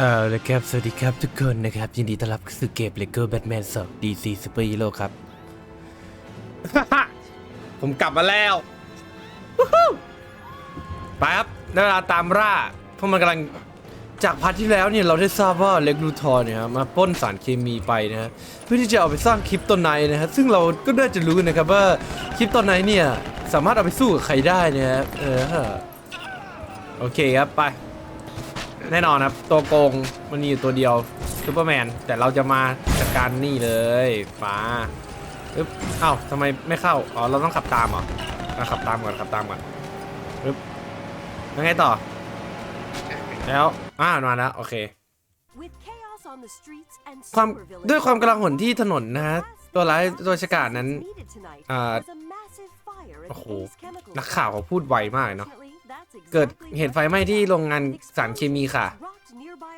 เอ่อเลยครับ สวัสดีครับทุกคนนะครับ ยินดีต้อนรับเข้าสู่เกม LEGO Batman 2 DC Super Hero ครับ ผมกลับมาแล้วไปครับได้เวลาตามล่าเพราะมันกำลังจากพาร์ทที่แล้วเนี่ยเราได้ทราบว่าเล็กลูทอร์เนี่ยครับมาปล้นสารเคมีไปนะฮะเพื่อที่จะเอาไปสร้างคลิปต้นไนนะฮะซึ่งเราก็น่าจะรู้นะครับว่าคลิปต้นไนเนี่ยสามารถเอาไปสู้กับใครได้นะฮะเออโอเคครับไป แน่นอนครับ ตัวโกงมันมีอยู่ตัวเดียวซูเปอร์แมนแต่เราจะมาจัดการนี่เลยฟ้าปึ๊บเอ้าทำไมไม่เข้า อ๋อ เราต้องขับตามเหรออะขับตามก่อนขับตามก่อนปึ๊บยังไงต่อ แล้วอ่ามาแล้วโอเค ความด้วยความกระหนที่ถนนนะฮะตัวร้ายตัวฉกาจนั้นอ่าโอ้โหนักข่าวเขาพูดไวมากเนาะ เกิดเหตุไฟไหม้ที่โรงงานสารเคมีค่ะ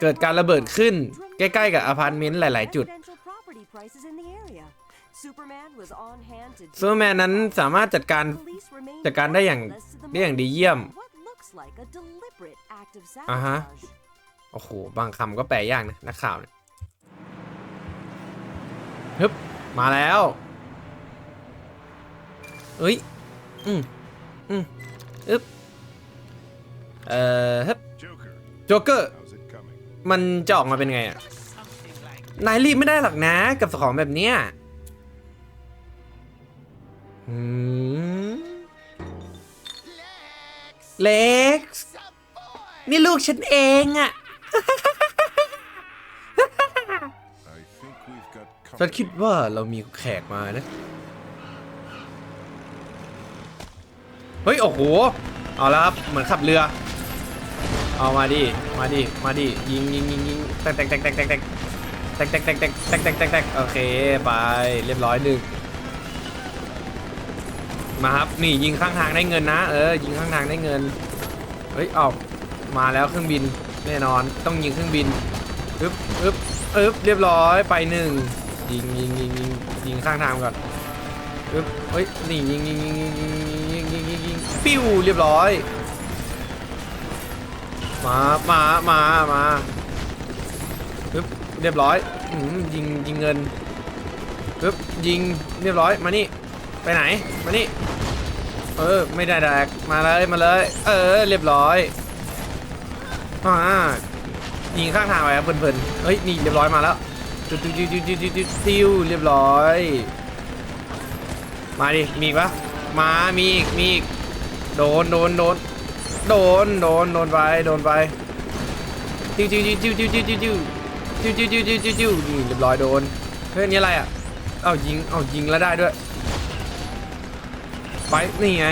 เกิดการระเบิดขึ้นใกล้ๆกับอพาร์ตเมนต์หลาย ๆ จุดซูเปอร์แมนนั้นสามารถจัดการจัดการได้อย่างได้อย่างดีเยี่ยมอ่าฮะ โอ้โห บางคำก็แปลยากนะ นักข่าวเนี่ยฮึบ มาแล้วเอ้ย อืมอืมอึบ เอ่อฮึบ Joker, โจ๊กเกอร์ how's it coming? มันจะออกมาเป็นไงอะ นายรีบไม่ได้หรอกนะกับของแบบเนี้ยอืมเล็กซ์นี่ลูกฉันเองอะ I think we've got ฉัน company. คิดว่าเรามีแขกมานะ เฮ้ย โอ้โห เอาแล้วครับ เหมือนขับเรือ เอามาดิ มาดิ มาดิ ยิงยิงยิงยิงแตกแตกแตกแตกแตกแตกแตกแตกแตกแตกแตกแตกแตกแตกโอเค ไปเรียบร้อยหนึ่งมาครับนี่ยิงข้างทางได้เงินนะเออยิงข้างทางได้เงินเฮ้ยเอามาแล้วเครื่องบินแน่นอนต้องยิงเครื่องบินอึ๊บอึ๊บอึ๊บเรียบร้อยไปหนึ่งยิงยิงยิงยิงยิงข้างทางก่อนอึ๊บเฮ้ยนี่ยิงยิงยิงยิงยิงยิงยิงปิ้วเรียบร้อย มามามามาปึ๊บเรียบร้อยอยิงยิงเงินปึ๊บยิงเรียบร้อยมานี่ไปไหนมานี่เออไม่ได้แดกมาเลยมาเลย เออเรียบร้อยมายิงข้างทางไปครับเพลินๆเฮ้ยนี่เรียบร้อยมาแล้วจุดจุดจุดจุดจุดซิวเรียบร้อย มาดิมีปะมามีอีกมีอีกโดนโดนโดน โดน โดน โดนไป โดนไปจิ้วจิ้วจิ้วจิ้วจิ้วจิ้วจิ้วจิ้วจิ้วจิ้วจิ้วจิ้วจิ้วนี่เรียบร้อยโดน เฮ้ยนนี่อะไรอะ เอ้ายิง เอ้ายิงแล้วได้ด้วย ไป นี่ไง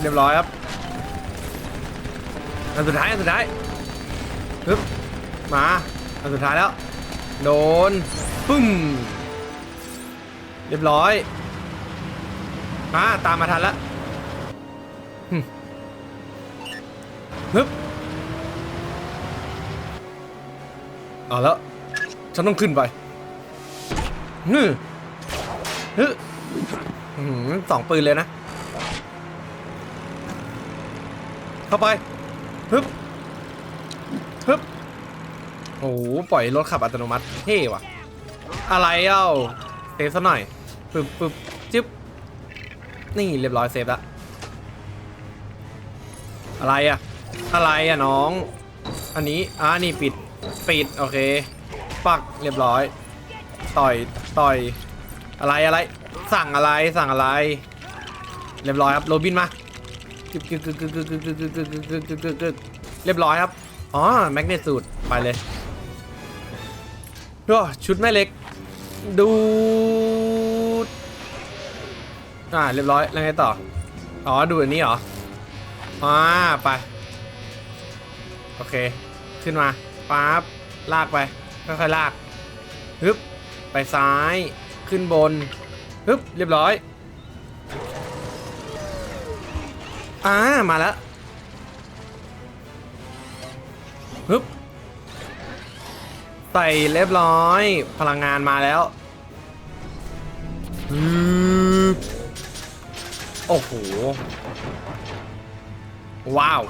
เรียบร้อยครับ อันสุดท้าย อันสุดท้ายฮึบมา อันสุดท้ายแล้ว โดน ปึ้ม เรียบร้อยมาตามมาทันแล้ว ฮึบเอาแล้วฉันต้องขึ้นไปฮึฮึอื้อหือสองปืนเลยนะ เข้าไปฮึบฮึบโอ้โหปล่อยรถขับอัตโนมัติเท่ว่ะ อะไรเอ้าเซฟซะหน่อยปึ๊บปึ๊บจึ๊บนี่เรียบร้อยเซฟละอะไรอะ อะไรอะน้อง อันนี้อ่านี่ปิด ปิด โอเค ปักเรียบร้อย ต่อย ต่อย อะไรอะไร สั่งอะไร สั่งอะไร เรียบร้อยครับ โรบินมาเรียบร้อยครับ อ๋อ แมกเนตสูตร ไปเลยชุดแม่เล็ก ดูอ่า เรียบร้อย แล้วไงต่อ อ๋อ ดูอันนี้เหรอ อ่า ไป โอเค ขึ้นมาปั๊บลากไป ค่อยๆลากฮึบไปซ้ายขึ้นบนฮึบเรียบร้อยอ่ามาแล้วฮึบใส่เรียบร้อย พลังงานมาแล้วฮึบโอ้โห ว้าว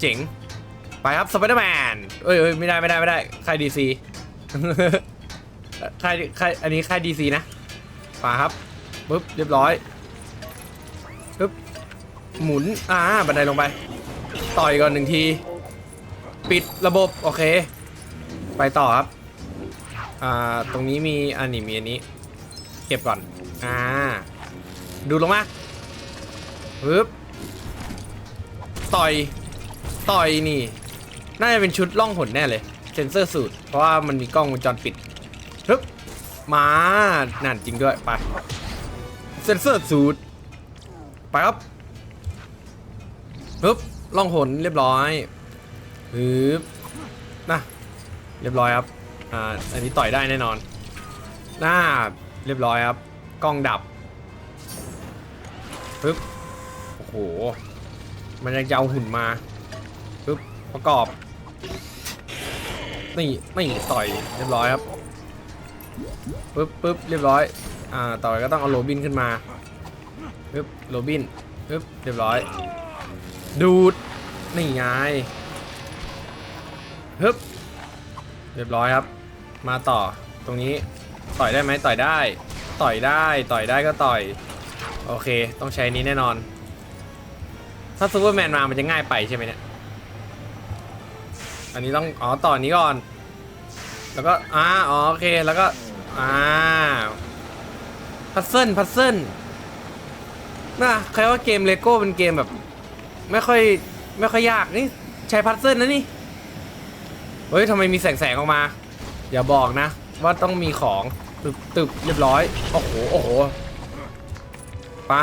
เจ๋ง ไปครับสไปเดอร์แมนเอ้ยไม่ได้ไม่ได้ไม่ได้ค่ายดีซีค่ายค่ายอันนี้ค่ายดีซีนะมาครับปึ๊บเรียบร้อยปึ๊บหมุนอ่าบันไดลงไป ต่อยก่อนหนึ่งที ปิดระบบ โอเค ไปต่อครับอ่าตรงนี้มีอันนี้มีอันนี้ เก็บก่อนอ่าดูลงมาปึ๊บต่อย ต่อยนี่ น่าจะเป็นชุดล่องหนแน่เลย เซนเซอร์สูตร เพราะว่ามันมีกล้องวงจรปิดปึ๊บมานั่นจริงด้วยไป เซนเซอร์สูตรไปครับปึ๊บล่องหนเรียบร้อยปึ๊บนะเรียบร้อยครับอ่าอันนี้ต่อยได้แน่นอนหน้าเรียบร้อยครับกล้องดับปึ๊บโอ้โหมันยังจะเอาหุ่นมาปึ๊บประกอบ นี่นี่ต่อยเรียบร้อยครับปึ๊บปึ๊บเรียบร้อยอ่าต่อยก็ต้องเอาโรบินขึ้นมาปึ๊บโรบินปึ๊บเรียบร้อย ดูดนี่ไงฮึบเรียบร้อยครับ มาต่อตรงนี้ต่อยได้ไหมต่อยได้ ต่อยได้ต่อยได้ก็ต่อย โอเค ต้องใช้นี้แน่นอน ถ้าซูเปอร์แมนมามันจะง่ายไปใช่ไหมเนี่ย อันนี้ต้องอ๋อต่อนนี้ก่อน แล้วก็อ่าอ๋อโอเคแล้วก็อ่าพัซเซิลพัซเซิลน่ะใครว่าเกมเลโก้เป็นเกมแบบ ไม่ค่อยไม่ค่อยยากนี่ใช้พัซเซิลนะนี่เฮ้ยทำไมมีแสงแสงออกมา อย่าบอกนะ ว่าต้องมีของตึบตึบเรียบร้อยโอ้โหโอ้โหปะ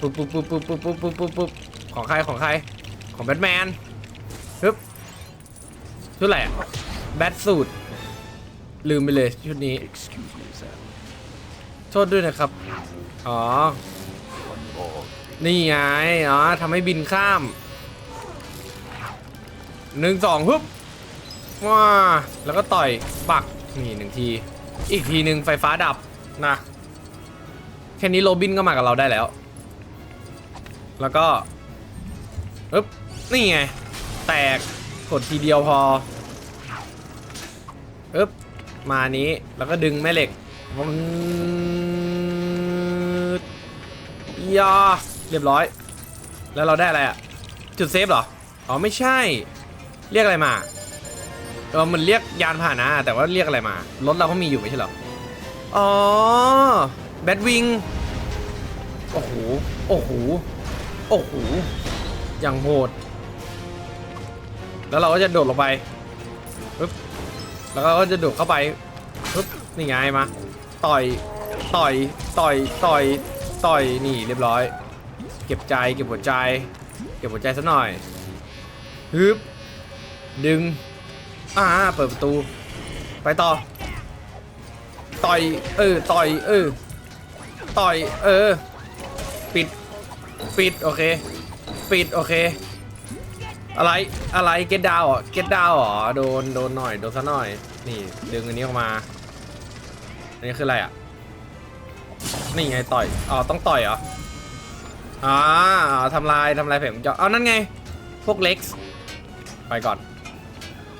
ปุ๊บปุ๊บปุ๊บปุ๊บปุ๊บปุ๊บปุ๊บของใครของใครของแบทแมนฮึบ ชุดอะไรอะแบทสูตรลืมไปเลยชุดนี้ โทษด้วยนะครับ อ๋อ นี่ไง อ๋อทำให้บินข้าม หนึ่งสองฮึบว้าแล้วก็ต่อยปัก นี่หนึ่งที อีกทีหนึ่งไฟฟ้าดับนะ แค่นี้โรบินก็มากับเราได้แล้ว แล้วก็ฮึบนี่ไง แตก กดทีเดียวพอฮึบมานี้แล้วก็ดึงแม่เหล็กวืดยาเรียบร้อย แล้วเราได้อะไรอะจุดเซฟเหรอ อ๋อไม่ใช่ เรียกอะไรมาเออมันเรียกยานพาหนะ แต่ว่าเรียกอะไรมารถเราก็มีอยู่ไม่ใช่เหรอ อ๋อ แบทวิง โอ้โห โอ้โห โอ้โห อย่างโหด แล้วเราก็จะโดดลงไปปึ๊บแล้วเราก็จะโดดเข้าไปปึ๊บนี่ไงมา ต่อย ต่อย ต่อย ต่อย ต่อย นี่เรียบร้อย เก็บใจ เก็บหัวใจ เก็บหัวใจซะหน่อยฮึบ ดึง อ่า เปิดประตู ไปต่อ ต่อย เออ ต่อย เออ ต่อย เออ ปิด ปิด โอเค ปิด โอเค อะไรอะไรเก็ตดาวอะเก็ตดาวเหรอโดนโดนหน่อยโดนซะหน่อย นี่ ดึงอันนี้ออกมาอันนี้คืออะไรอะนี่ไงต่อยอ๋อต้องต่อยเหรออ่าทำลายทำลายแผงวงจรเอานั่นไง พวกเล็กซ์ไปก่อน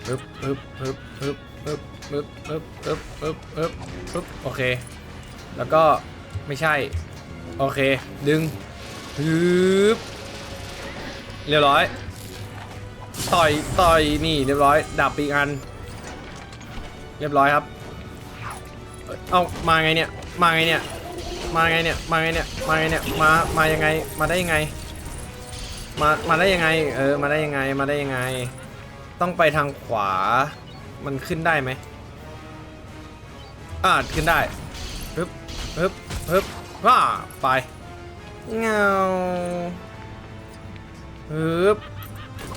ปึ๊บปึ๊บปึ๊บปึ๊บปึ๊บปึ๊บปึ๊บปึ๊บปึ๊บปึ๊บปึ๊บโอเค แล้วก็ไม่ใช่ โอเค ดึงปึ๊บเรียบร้อย ต่อยต่อยนี่เรียบร้อยดับอีกอัน เรียบร้อยครับ เอามาไงเนี่ยมาไงเนี่ยมาไงเนี่ยมาไงเนี่ยมาไงเนี่ยมามายังไงมาได้ยังไง มามาได้ยังไงเออมาได้ยังไงมาได้ยังไง ต้องไปทางขวามันขึ้นได้ไหมอ่าขึ้นได้ฮึบฮึบฮึบว้าไปเงาฮึบ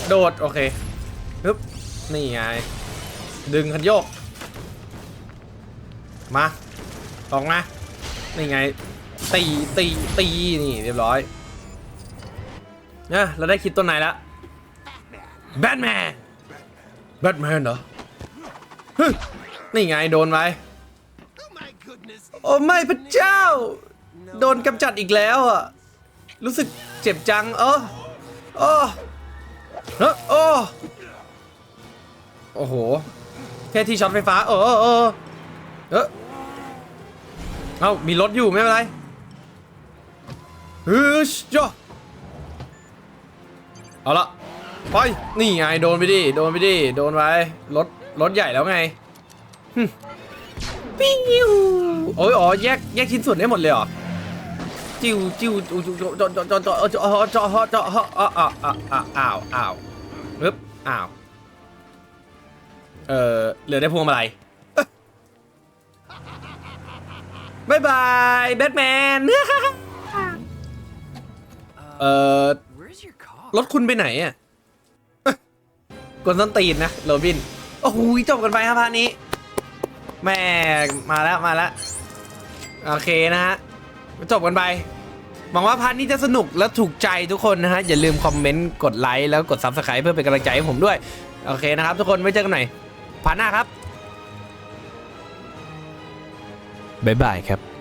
โดด โอเคฮึบนี่ไง ดึงคันโยก มาออกมา นี่ไง ตี ตี ตี นี่เรียบร้อยเนี่ยเราได้คิดต้นไหนแล้วแบทแมน แบทแมนเหรอฮึนี่ไงโดนไปโอ้ไม่พระเจ้า โดนกำจัดอีกแล้วอะ รู้สึกเจ็บจัง เออโอ้ เฮ้อโอ้โอ้โหแค่ที่ช็อตไฟฟ้า เออเออเออเออเอ้ามีรถอยู่ไม่เป็นไรฮึชจ้ะเอาละไปนี่ไงโดนไปดิโดนไปดิโดนไปรถรถใหญ่แล้วไงหึปิ้วโอ้ยอ๋อแยกแยกชิ้นส่วนได้หมดเลยเหรอ จิ้วจิ้วจิ้วจิ้วจอจอจอจอจอจอจออ้าวอ้าวอ้าวอ้าวปึ๊บอ้าวเออเหลือได้พวงมาลัยบายบายแบทแมนเออรถคุณไปไหนอะกวนส้นตีนนะโรบิน โอ้โหจบกันไปครับพานี้ แม่มาแล้วมาแล้ว โอเคนะฮะ จบกันไปหวังว่าพาร์ทนี้จะสนุกและถูกใจทุกคนนะฮะ อย่าลืมคอมเมนต์กดไลค์แล้วกด s u b สไครต์เพื่อเป็นกำลังใจให้ผมด้วย โอเคนะครับทุกคนไว้เจอกันใหม่พาร์ทหน้าครับบ๊ายบายครับ